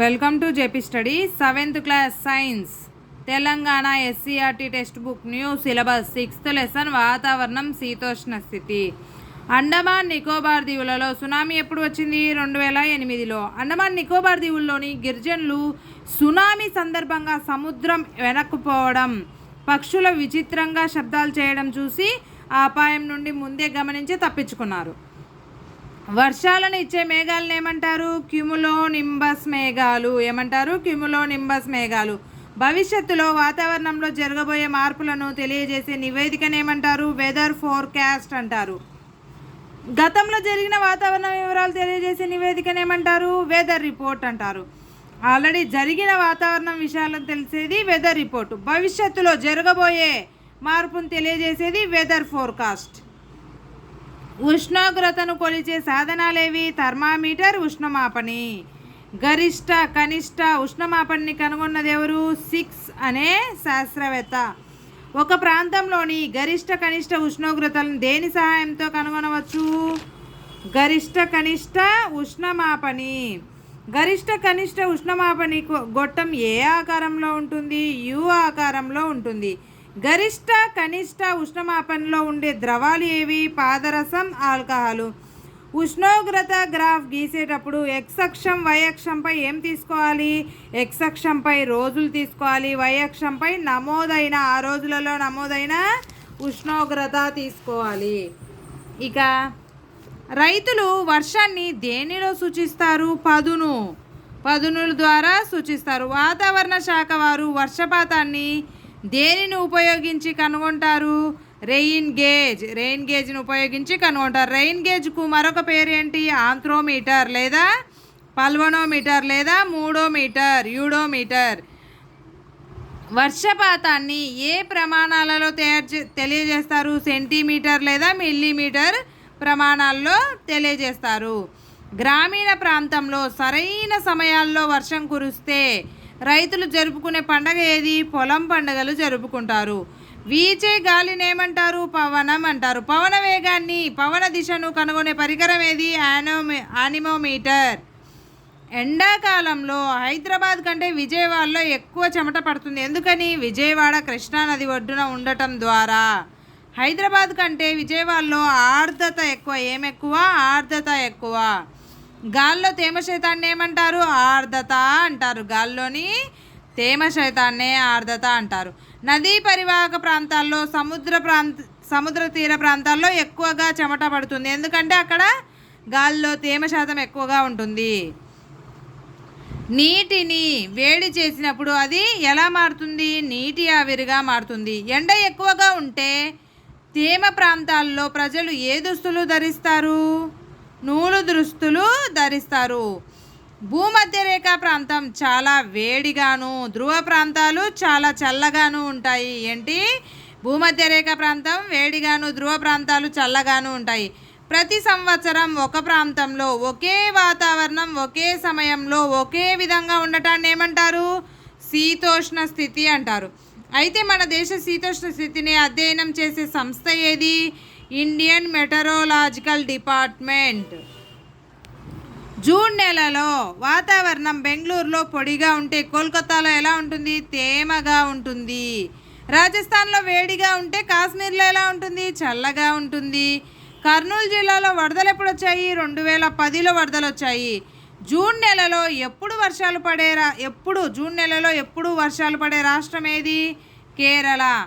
Welcome to JP study seventh class science. Telangana SCERT textbook new syllabus sixth lesson వాతావరణం శీతోష్ణ స్థితి. Andaman Nicobar దీవులలో tsunami ఎప్పుడు వచ్చింది? రెండు వేల ఎనిమిదిలో. అండమాన్ నికోబార్ దీవుల్లోని గిరిజనులు సునామీ సందర్భంగా సముద్రం వెనక్కుపోవడం పక్షుల విచిత్రంగా శబ్దాలు చేయడం చూసి ఆ అపాయం నుండి ముందే గమనించి తప్పించుకున్నారు. వర్షాలను ఇచ్చే మేఘాలను ఏమంటారు? క్యుములో నింబస్ మేఘాలు. ఏమంటారు? క్యుములో నింబస్ మేఘాలు. భవిష్యత్తులో వాతావరణంలో జరగబోయే మార్పులను తెలియజేసే నివేదికను ఏమంటారు? వెదర్ ఫోర్కాస్ట్ అంటారు. గతంలో జరిగిన వాతావరణ వివరాలు తెలియజేసే నివేదికను ఏమంటారు? వెదర్ రిపోర్ట్ అంటారు. ఆల్రెడీ జరిగిన వాతావరణం విషయాలను తెలిసేది వెదర్ రిపోర్ట్. భవిష్యత్తులో జరగబోయే మార్పును తెలియజేసేది వెదర్ ఫోర్కాస్ట్. ఉష్ణోగ్రతను కొలిచే సాధనాలేవి థర్మామీటర్ ఉష్ణమాపని గరిష్ట కనిష్ట ఉష్ణమాపణిని కనుగొన్నది ఎవరు? సిక్స్ అనే శాస్త్రవేత్త. ఒక ప్రాంతంలోని గరిష్ట కనిష్ట ఉష్ణోగ్రతలను దేని సహాయంతో కనుగొనవచ్చు? గరిష్ట కనిష్ట ఉష్ణమాపని గరిష్ట కనిష్ట ఉష్ణమాపని గొట్టం ఏ ఆకారంలో ఉంటుంది? యు ఆకారంలో ఉంటుంది. గరిష్ట కనిష్ట ఉష్ణమాపనలో ఉండే ద్రవాలు ఏవి? పాదరసం ఆల్కహాలు. ఉష్ణోగ్రత గ్రాఫ్ గీసేటప్పుడు ఎక్స్ అక్షం వై అక్షంపై ఏం తీసుకోవాలి? ఎక్స్ అక్షంపై రోజులు తీసుకోవాలి. వై అక్షంపై నమోదైన ఆ రోజులలో నమోదైన ఉష్ణోగ్రత తీసుకోవాలి. ఇక రైతులు వర్షాన్ని దేనిలో సూచిస్తారు? పదును. పదునుల ద్వారా సూచిస్తారు. వాతావరణ శాఖ వారు వర్షపాతాన్ని దేనిని ఉపయోగించి కనుగొంటారు? Rain gauge. రెయిన్ గేజ్ని ఉపయోగించి కనుగొంటారు. రెయిన్ గేజ్కు మరొక పేరు ఏంటి ఆంథ్రోమీటర్ లేదా పల్వనోమీటర్ లేదా మూడోమీటర్ యూడోమీటర్. వర్షపాతాన్ని ఏ ప్రమాణాలలో తయారు చే తెలియజేస్తారు? సెంటీమీటర్ లేదా మిల్లీమీటర్ ప్రమాణాల్లో తెలియజేస్తారు. గ్రామీణ ప్రాంతంలో సరైన సమయాల్లో వర్షం కురిస్తే రైతులు జరుపుకునే పండగ ఏది? పొలం పండుగలు జరుపుకుంటారు. వీచే గాలిని ఏమంటారు పవనం అంటారు పవన వేగాన్ని పవన దిశను కనుగొనే పరికరం ఏది? యానోమీ యానిమోమీటర్. ఎండాకాలంలో హైదరాబాద్ కంటే విజయవాడలో ఎక్కువ చెమట పడుతుంది. ఎందుకని? విజయవాడ కృష్ణానది ఒడ్డున ఉండటం ద్వారా. హైదరాబాద్ కంటే విజయవాడలో ఆర్ద్రత ఎక్కువ. ఏమెక్కువ? ఆర్ద్రత ఎక్కువ. గాల్లో తేమ శాతాన్ని ఏమంటారు? ఆర్ద్రత అంటారు. గాల్లోని తేమ శాతాన్నే ఆర్ద్రత అంటారు. నదీ పరివాహక ప్రాంతాల్లో సముద్ర ప్రాంత సముద్ర తీర ప్రాంతాల్లో ఎక్కువగా చెమట పడుతుంది. ఎందుకంటే అక్కడ గాల్లో తేమ శాతం ఎక్కువగా ఉంటుంది. నీటిని వేడి చేసినప్పుడు అది ఎలా మారుతుంది? నీటి ఆవిరిగా మారుతుంది. ఎండ ఎక్కువగా ఉంటే తేమ ప్రాంతాల్లో ప్రజలు ఏ దుస్తులు ధరిస్తారు? నూలు దుస్తులు ధరిస్తారు. భూమధ్యరేఖ ప్రాంతం చాలా వేడిగాను ధ్రువ ప్రాంతాలు చాలా చల్లగాను ఉంటాయి. ఏంటి? భూమధ్యరేఖ ప్రాంతం వేడిగాను ధ్రువ ప్రాంతాలు చల్లగాను ఉంటాయి. ప్రతి సంవత్సరం ఒక ప్రాంతంలో ఒకే వాతావరణం ఒకే సమయంలో ఒకే విధంగా ఉండటాన్ని ఏమంటారు? శీతోష్ణ స్థితి అంటారు. అయితే మన దేశ శీతోష్ణ స్థితిని అధ్యయనం చేసే సంస్థ ఏది? Indian మెటరోలాజికల్ department. జూన్ నెలలో వాతావరణం బెంగళూరులో పొడిగా ఉంటే కోల్కతాలో ఎలా ఉంటుంది? తేమగా ఉంటుంది. రాజస్థాన్లో వేడిగా ఉంటే కాశ్మీర్లో ఎలా ఉంటుంది? చల్లగా ఉంటుంది. కర్నూలు జిల్లాలో వరదలు ఎప్పుడు వచ్చాయి రెండు వేల పదిలో వరదలు వచ్చాయి. జూన్ నెలలో ఎప్పుడు వర్షాలు పడే రా ఎప్పుడు? జూన్ నెలలో ఎప్పుడు వర్షాలు పడే రాష్ట్రం ఏది? కేరళ.